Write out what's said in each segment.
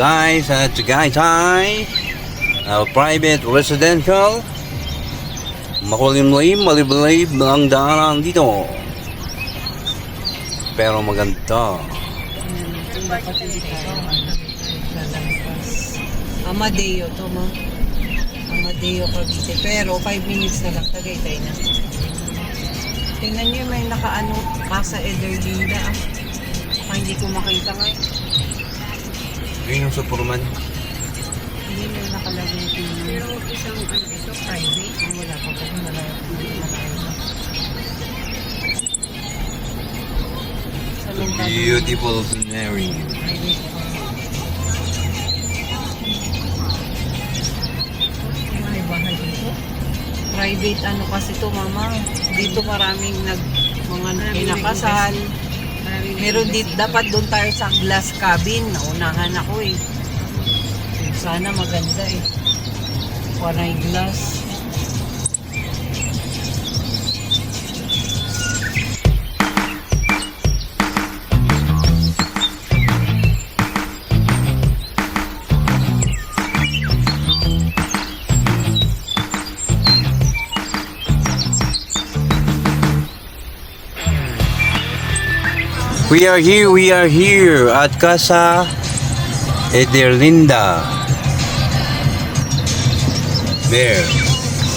guys, at Tagaytay, uh, private residential. Makulimlim, maliblib ang daanan dito. Pero maganda. Amadeo to mo. Amadeo Cavite. Pero 5 minutes na lang Tagaytay na. Tingnan niyo may nakaano Casa Ederlinda. ah. Baka hindi ko makita nga. Yun yung Superman. Hindi may nakalagay tingnan. Pero isang ano ito private. Wala pa kasi malayo. na. Beautiful scenery. May bahay dito. Private ano kasi to mama. Dito maraming nag mga kinakasal. Meron dito, dapat doon tayo sa glass cabin. Naunahan ako eh. Sana maganda eh. Panay glass. We are here, we are here at Casa Ederlinda. There.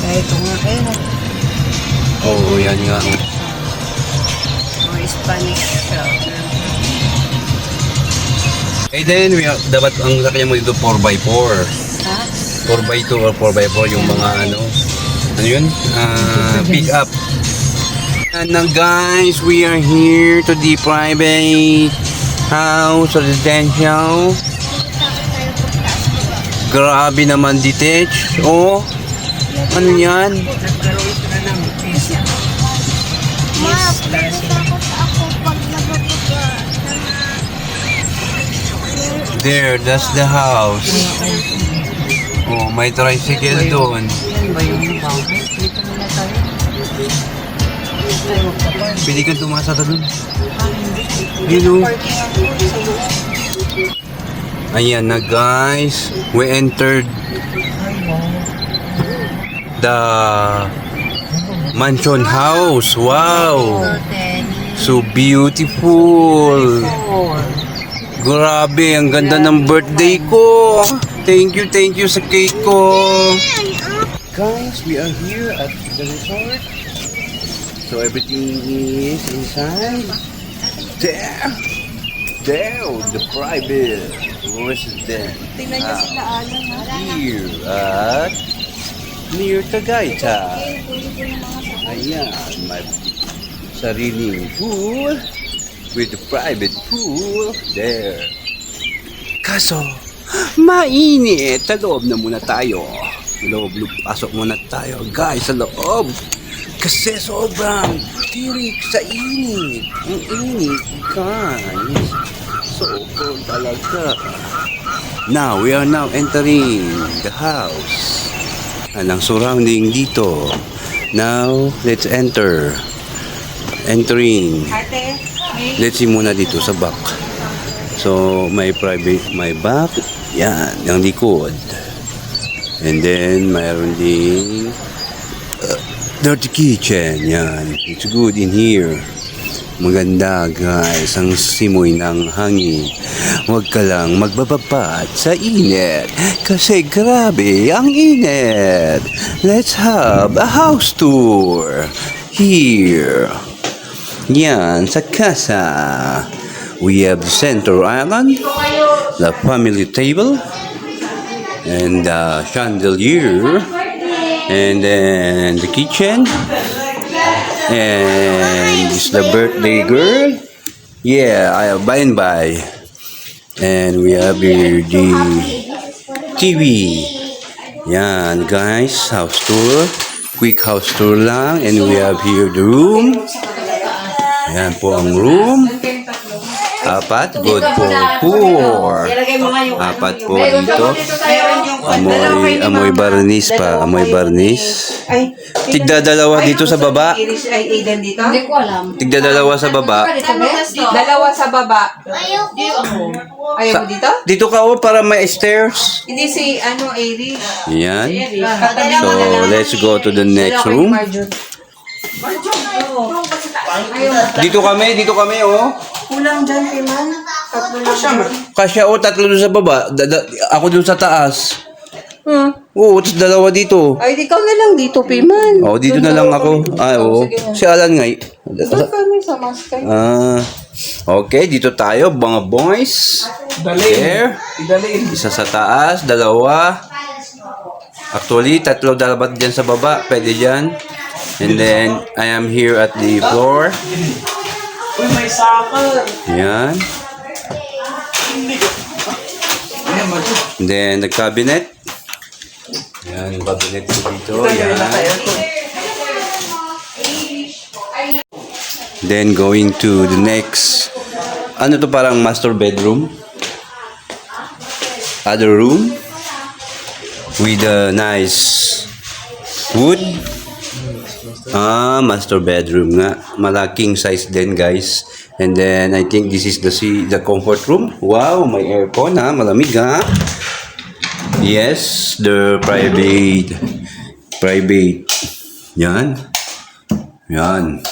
Ito nga eh. Oh, yan nga. Spanish. Eh then, we have, dapat ang sakyan mo dito 4x4. Ha? 4x2 or 4x4 yung mga ano. Ano yun? Ah, pick up. And now guys, we are here to the private house residential. Grabe naman detached. Oh, ano yan? There, that's the house. Oh, may tricycle doon. Yan ba yung? Dito muna tayo. Pwede kang tumasa. Hello. Ang doon loob. Ayan na guys, we entered the mansion house. Wow! So beautiful. Grabe, ang ganda ng birthday ko. Thank you, thank you sa cake ko. Guys, we are here at the resort. So everything is inside. There. There, the private resident. Tingnan niyo sila, Alan, ha? Here at near Tagaytay. Ayan, may sariling pool with a private pool there. Kaso, mainit. Sa loob na muna tayo. Loob, loob, pasok muna tayo. Guys, sa loob. Kasi sobrang tirik sa init. Ang init, guys. Sobrang talaga. Now, we are now entering the house. Anong surrounding dito. Now, let's enter. Entering. Let's see muna dito sa back. So, may private, may back. Yan, yung likod. And then, mayroon ding dirty kitchen. Yan, it's good in here. Maganda guys, ang simoy ng hangin. Huwag ka lang magbababat sa init. Kasi grabe ang init. Let's have a house tour. Here. Yan, sa casa. We have center island, the family table, and the chandelier, and then the kitchen, and this the birthday girl. Yeah, I by and by. And we have here the TV. Yan, guys, house tour. Quick house tour lang. And we have here the room. Yan po ang room. Apat. Good for yung Apat po dito. Amoy, amoy barnis pa. Amoy barnis. ni- Ay, Tigda dalawa dito sa baba. ni Iris ay Aiden dito? Hindi ko alam. Tigda dalawa sa baba. Dalawa sa baba. Ayoko. Ayaw mo dito? Dito ka oh, para may stairs. Hindi si ano, Iris. Yan. So, let's go to the next kay room. Dito kami, dito kami, oh. Kulang dyan, Piman. Tatlo lang siya. Kasya, oh, tatlo doon sa baba. Ako doon sa taas. Hmm. Oo, tapos dalawa dito. Ay, ikaw na lang dito, Piman. Oh, dito na lang ako. Ah, oo. Si Alan nga. eh. Doon kami sa maskay. Ah, okay, dito tayo, mga boys. There. Isa sa taas, dalawa. Actually, tatlo dapat dyan sa baba. Pwede dyan. And then, I am here at the floor. Uy, may soccer. Yan. And then, the cabinet. Yan, yung cabinet ko dito. Yan. Then, going to the next, ano to parang master bedroom? Other room? With a nice wood. Ah, master bedroom nga. Malaking size din, guys. And then, I think this is the the comfort room. Wow, may aircon ha. Malamig ha. Yes, the private. Private. Yan. Yan.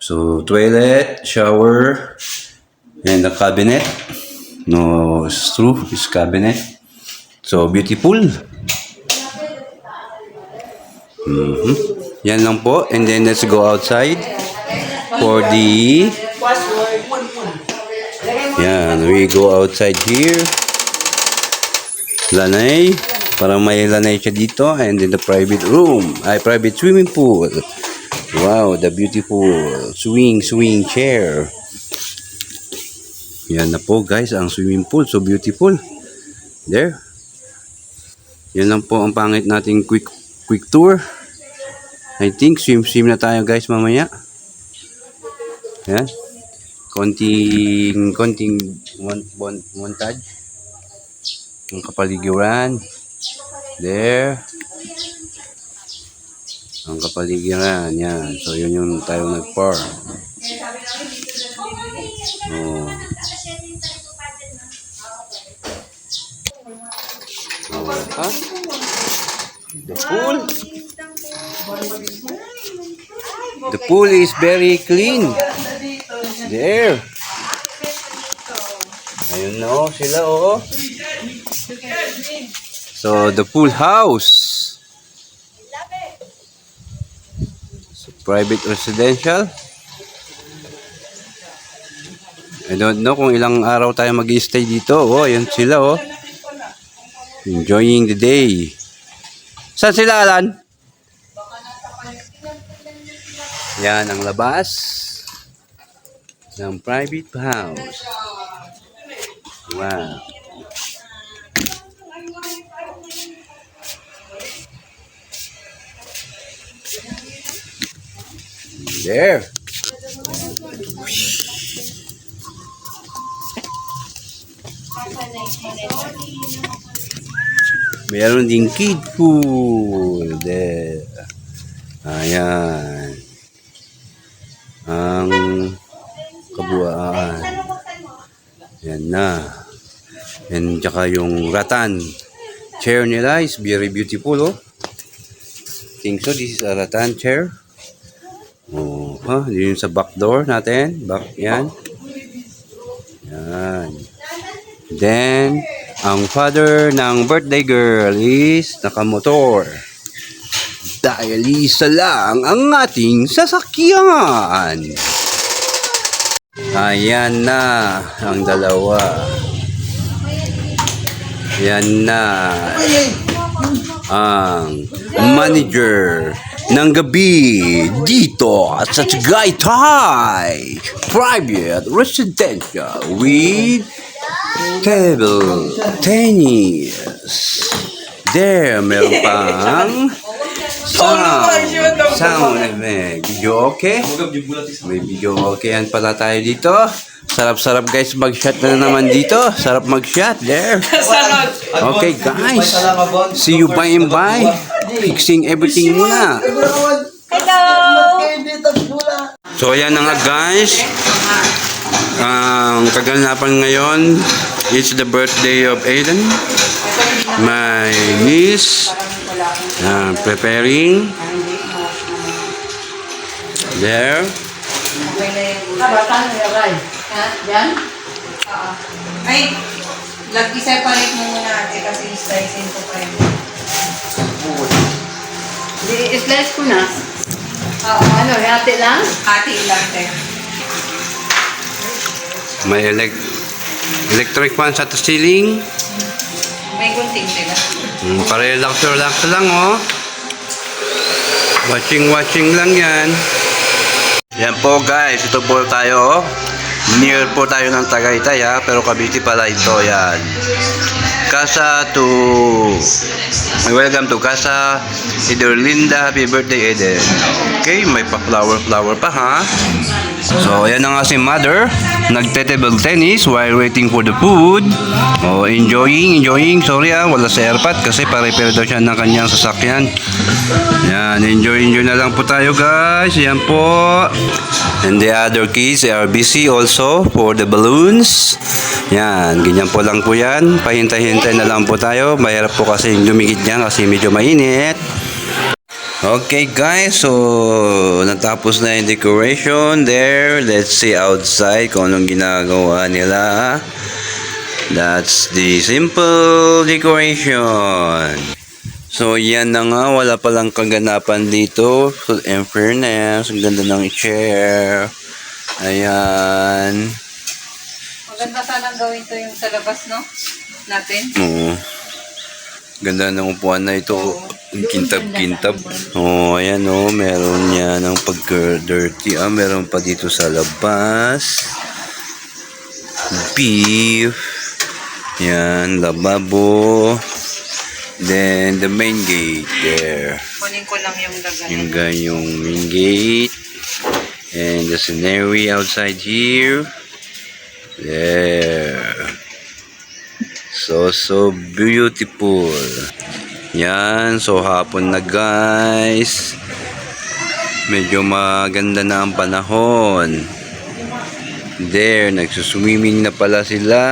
So, toilet, shower, and the cabinet. No, it's true. It's cabinet. So, beautiful. Mhm. Yan lang po. And then let's go outside for the... Yan, we go outside here. Lanay. Para may lanay siya dito. And then the private room. Ay, private swimming pool. Wow, the beautiful swing, swing chair. Yan na po guys, ang swimming pool. So beautiful. There. Yan lang po ang pangit nating quick quick tour. I think swim-swim na tayo guys mamaya. Yan. Konting, konting mon, mon, montage. Ang kapaligiran. There. Ang kapaligiran. Yan. So, yun yung tayo nag-par. Oh. Oh? The pool. The pool is very clean. There. Ayun na oh, sila oh. So, the pool house. So, private residential. I don't know kung ilang araw tayo mag stay dito. Oh, ayun sila oh. Enjoying the day. Saan sila, Alan? Yan ang labas ng private house. Wow. There. Meron ding kid pool. There. Ayan. Ang kabuuan. Yan na. Yan tsaka yung ratan. Chair nila is very beautiful oh. Think so. This is a ratan chair. Oh, ha, yun yung sa back door natin. Back, yan. Yan. Then, ang father ng birthday girl is nakamotor. Dahil isa lang ang ating sasakyan. Ayan na ang dalawa. Yan na ang manager ng gabi dito sa Tagaytay Private Residential with table tennis. There, meron pang sound. Sound. May video okay? May video okay yan pala tayo dito. Sarap-sarap guys mag-shot na naman dito. Sarap mag-shot. There. Okay guys. See you by and by. Fixing everything muna. So ayan na nga guys. Ang kaganapan ngayon It's the birthday of Aiden. My niece. uh, preparing. There. Ay, lag i-separate mo muna ate kasi slicing ko pa yun. I-slice ko na. Oo, ano, hati lang? Ate lang, te. May elec- electric fan sa ceiling. May gunting sila. Mm, para-relax relax lang oh. Watching watching lang yan. Yan po guys, ito po tayo oh. Near po tayo ng Tagaytay ha, pero Cavite pala ito yan. Casa to Welcome to Casa Linda, Happy birthday Eden. Okay, may pa flower flower pa ha. So, ayan na nga si mother. Nagte-table tennis while waiting for the food. Oh, enjoying, enjoying. Sorry ah, wala sa airpot kasi pare-pare daw siya ng kanyang sasakyan. Yan, enjoy, enjoy na lang po tayo guys. Yan po. And the other kids are busy also for the balloons. Yan, ganyan po lang po yan. Pahintay-hintay na lang po tayo. Mahirap po kasi yung dumikit niya kasi medyo mainit. Okay guys, so natapos na yung decoration there. Let's see outside kung anong ginagawa nila. That's the simple decoration. So yan na nga, wala palang kaganapan dito. So, in fairness, ang ganda ng chair. Ayan. Maganda sanang gawin to yung sa labas, no? Natin. Oo. Ganda ng upuan na ito. Kintab-kintab. Oh, ayan oh. Meron niya ng pagka-dirty. Ah, meron pa dito sa labas. Beef. Yan, lababo. Then, the main gate there. Kunin ko lang yung dagan. Yung yung main gate. And the scenery outside here. There. So, so beautiful. Yan. So, hapon na guys. Medyo maganda na ang panahon. There. Nagsuswimming na pala sila.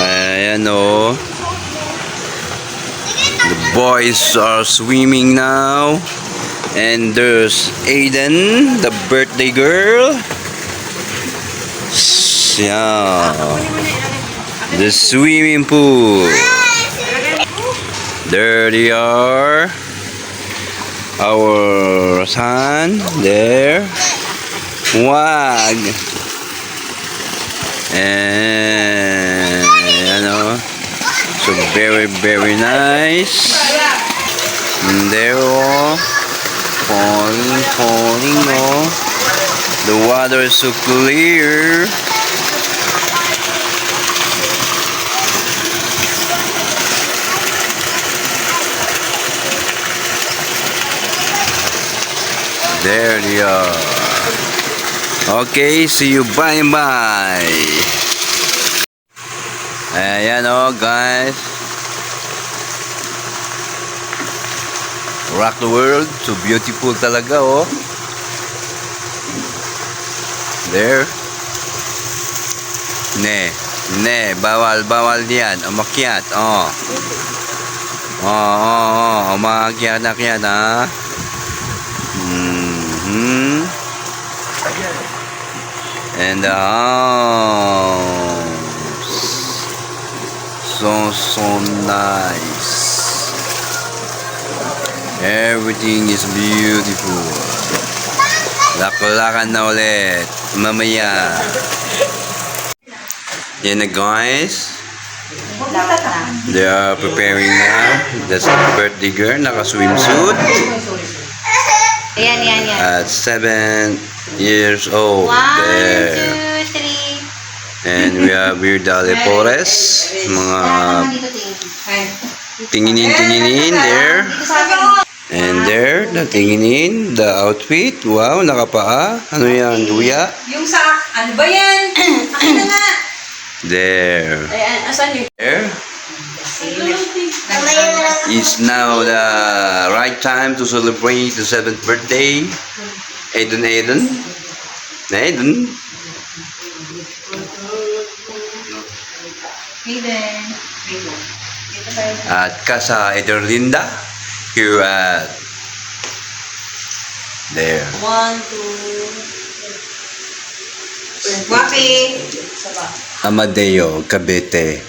Ayan o. The boys are swimming now. And there's Aiden, the birthday girl. Yeah. The swimming pool. There they are. Our son there. Wag. And ano. So very very nice. And there oh. Falling, falling oh. The water is so clear. There they are. Okay, see you bye bye. Ayan o guys. Rock the world. So beautiful talaga oh. There. Ne. Ne. Bawal, bawal diyan. Umakyat. Oh. Oh, oh, oh. Umakyat, akyat ha. And the house. So, so nice. Everything is beautiful. Laklakan na ulit. Mamaya. Yan na guys. They are preparing now. That's the birthday girl. Naka-swimsuit. Ayan, yan, yan. At seven years old. One, There. two, three. And we have Weird Dale Forest. Mga tinginin-tinginin there. And there, natinginin, the outfit. Wow, nakapaa. Ano yan, luya? Yung sa, ano ba yan? Nga. There. Ayan, asan yung... There. It's now the right time to celebrate the seventh birthday. Aiden Aiden. Aiden. Aiden. At kasa Ederlinda. Here at there. One, two. Wapi. Amadeo Cavite.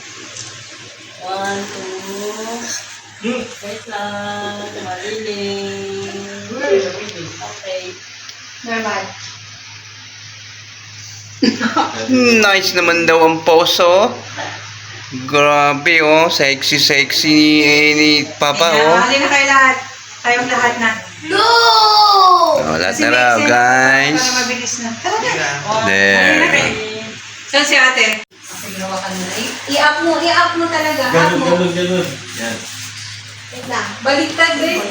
One, two... Wait lang. Maliling. Normal. Nice naman daw ang poso. Grabe oh, sexy sexy ni, ni Papa oh. Halina kayo lahat. Tayong lahat na. No! Oh, lahat na raw guys. Para mabilis na. Tara na. There. Saan si ate? I-up mo, i-up mo talaga. Mo. Ganun, ganun. Yan. Wait lang. Baliktad din.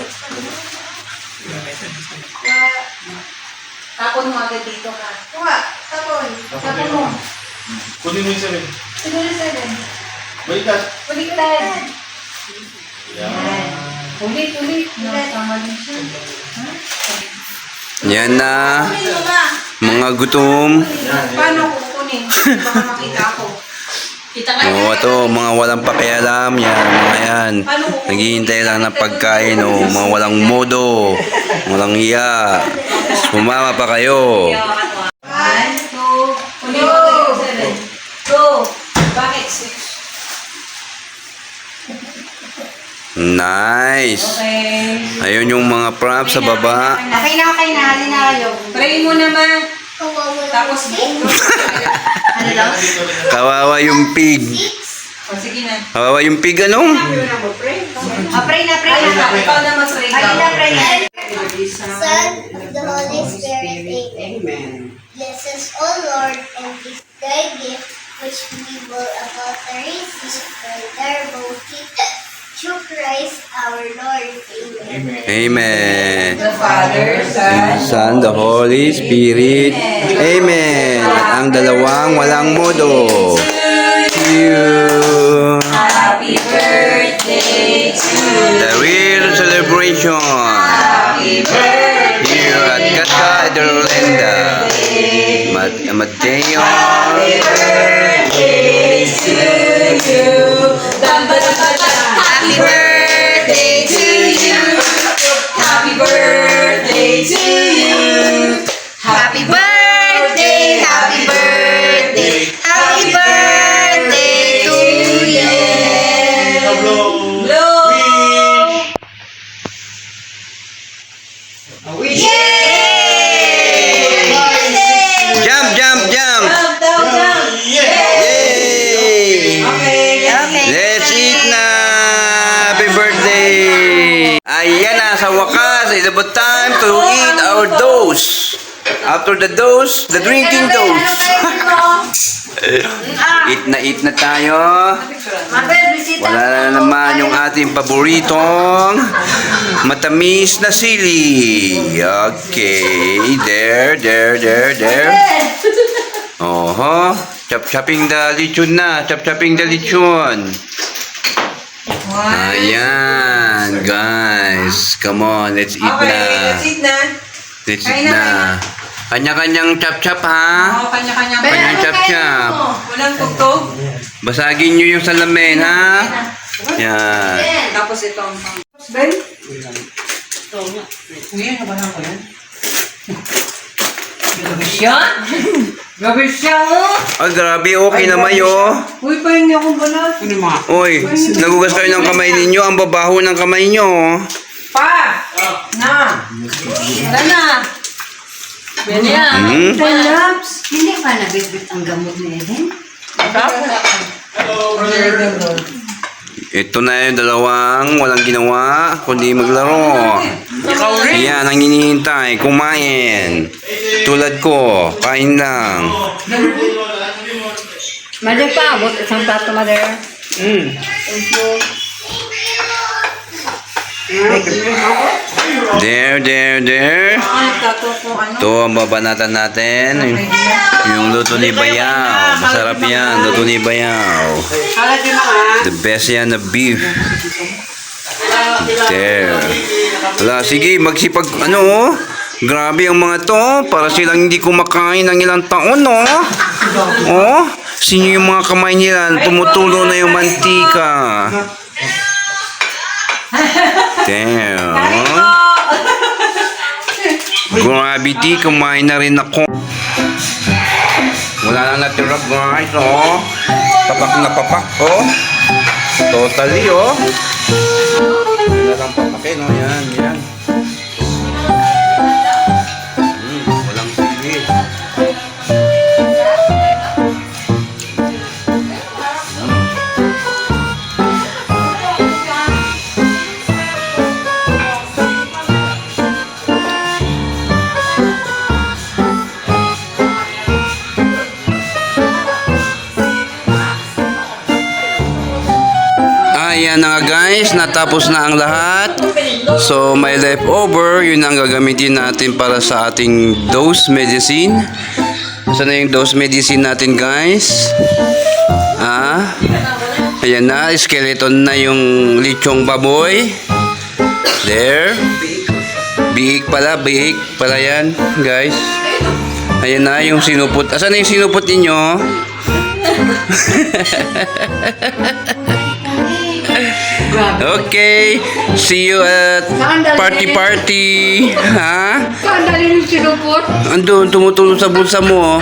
Tapon mo agad dito ka. Kuha. Tapon. Tapon mo. Kunin mo yung sabi. Siguro seven. Balikat. Baliktad. Yan. Ulit, ulit. Tama din siya. Yan na Kunin mo nga. mga gutom. Paano kukunin? Baka makita ako. Oo, ito, mga walang pakialam, yan, mga yan. Naghihintay lang ng pagkain, o mga walang modo, walang iya. Sumama pa kayo. One, two. Seven. Go. Bakit? Six. Nice. Okay. Ayun yung mga props sa baba. Okay na, okay na. Kayo. Pray mo naman. Kawawa na. Ano? Kawawa yung pig. o sige na. Kawawa yung pig, ano? Ah, pray na, pray Ay, na. ikaw na mag-pray Halin na, pray na. Son of the Holy Spirit. Amen. Bless us, O Lord, and this thy gift, which we will about to receive by their votive through Christ our Lord. Amen. Amen. The Father, Son, Son, the Holy Spirit. Amen. Ang dalawang walang modo. You. Happy birthday to The real celebration. Here at Casa Ederlinda. Mat Mateo. Happy dose, the drinking dose. eat na eat na tayo. Wala na naman yung ating paboritong matamis na sili. Okay, there, there, there, there. Oho, chop-chopping the lechon na, chop-chopping the lechon. Ayan, guys. Come on, let's eat Okay, na. let's eat na. Let's eat na. Kanya-kanyang chop-chop ha. Oo, kanya-kanya. Kanyang chop-chop. Walang tugtog. Basagin nyo yung salamin ha. Yan. Tapos ito ang pang... Ben? Uy, nabahan ko yan. Gabi siya? Gabi siya mo? Ay, grabe, okay naman yo. Uy, pa hindi akong balat. Uy, nagugas kayo ng kamay ninyo. Ang babaho ng kamay nyo. Pa! Na! Wala na! Yan yan. Hmm? Laps! Hindi pa nabibit ang gamot ni Eden? Hello, brother. Ito na yung dalawang walang ginawa, kundi maglaro. Ikaw rin! Ayan, ang hinihintay, kumain. Tulad ko, kain lang. Mother pa, abot isang plato, mother. Mm. Thank you. There, there, there. Ito ang babanatan natin. Yung luto ni Bayaw. Masarap yan. Luto ni Bayaw. The best yan na beef. There. Wala, sige, magsipag, ano, oh. Grabe ang mga to. Para silang hindi kumakain ng ilang taon, no? Oh, sino yung mga kamay nila? Tumutulo na yung mantika. Damn. Gravity, kumain na rin ako. Wala na natira guys, oh. Papak na papak, oh. Totally, oh. Na lang papakin, oh. Yan, yan. Guys, natapos na ang lahat. So may leftover, yun ang gagamitin natin para sa ating dose medicine. Saan na yung dose medicine natin guys? Ah, ayan na, skeleton na yung lichong baboy. There. Biik pala, biik pala yan guys. Ayan na yung sinupot. Asan na yung sinupot ninyo? Okay, see you at party party. Ha? Saan dali yung sinupot? Andun, tumutulong sa bulsa mo.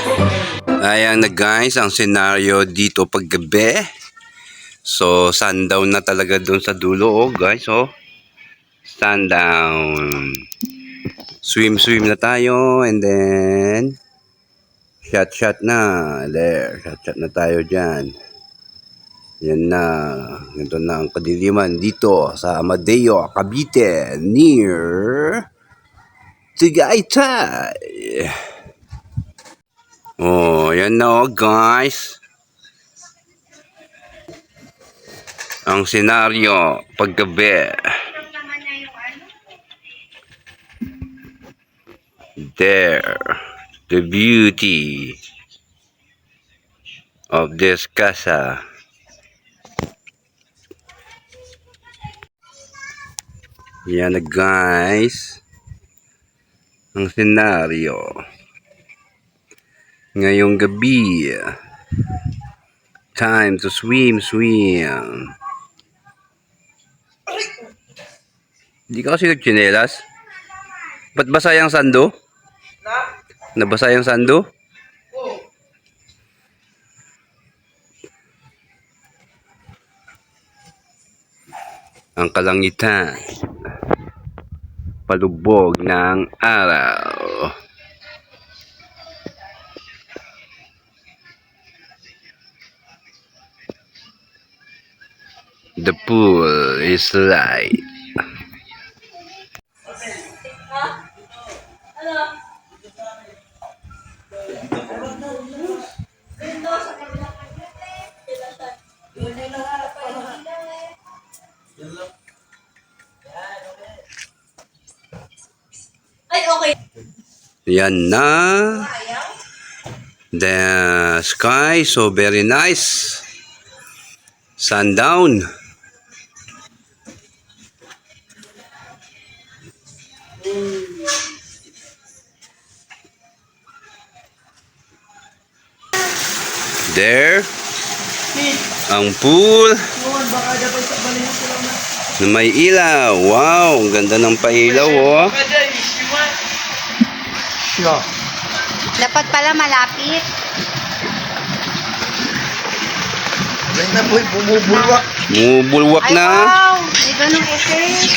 Ayan na guys, ang senaryo dito paggabi. So, sundown na talaga doon sa dulo, oh guys, oh. Sundown. Swim, swim na tayo, and then, shot, shot na. There, shot, shot na tayo dyan. Yan na. Ganito na ang kadiliman dito sa Amadeo, Cavite, near Tagaytay. Oh, yan na oh, guys. Ang senaryo paggabi. There, the beauty of this casa. Yan na guys. Ang senaryo. Ngayong gabi. Time to swim, swim. Hindi ka kasi nagchinelas? Ba't basa yung sando? Nabasa yung sando? Ang kalangitan. Palubog ng araw. The pool is light. Yan na. The sky so very nice. Sundown. There. Ang pool. Na may ilaw. Wow, ang ganda ng pailaw oh. Dapat pala malapit. Yan na boy, bumubulwak. Mubulwak na. wow! May ganun effect.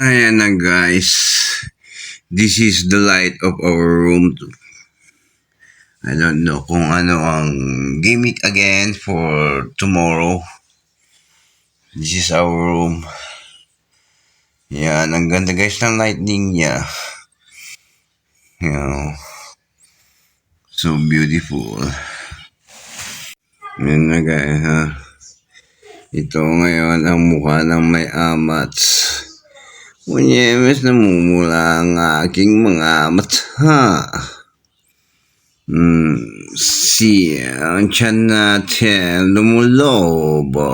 Ayan na guys. This is the light of our room. I don't know kung ano ang gimmick again for tomorrow. This is our room. Yan, ang ganda guys ng lightning niya. You know, so beautiful. Yan na guys, ha. Ito ngayon ang mukha ng may amats. Unyemes namumula ang aking mga mata. Hmm, siya ang tiyan natin lumulobo.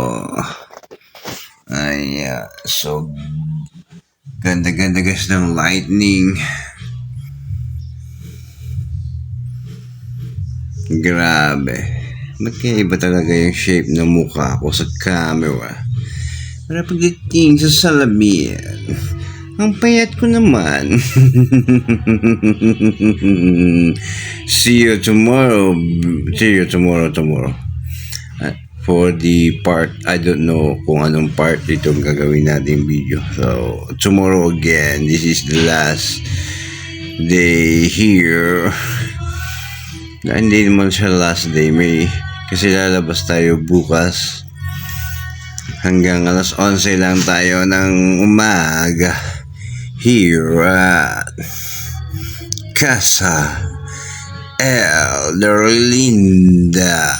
Ay, ah, so ganda-ganda guys ng lightning. Grabe. Ba't kaya iba talaga yung shape ng mukha ko sa camera? Para pagdating sa salamin, ang payat ko naman. See you tomorrow. See you tomorrow, tomorrow. For the part, I don't know kung anong part ito ang gagawin natin video. So, tomorrow again, this is the last day here. Na hindi naman siya last day. May, kasi lalabas tayo bukas. Hanggang alas 11 lang tayo ng umaga. Here at Casa El Linda.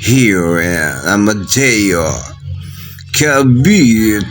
Here in Amadeo. Cavite.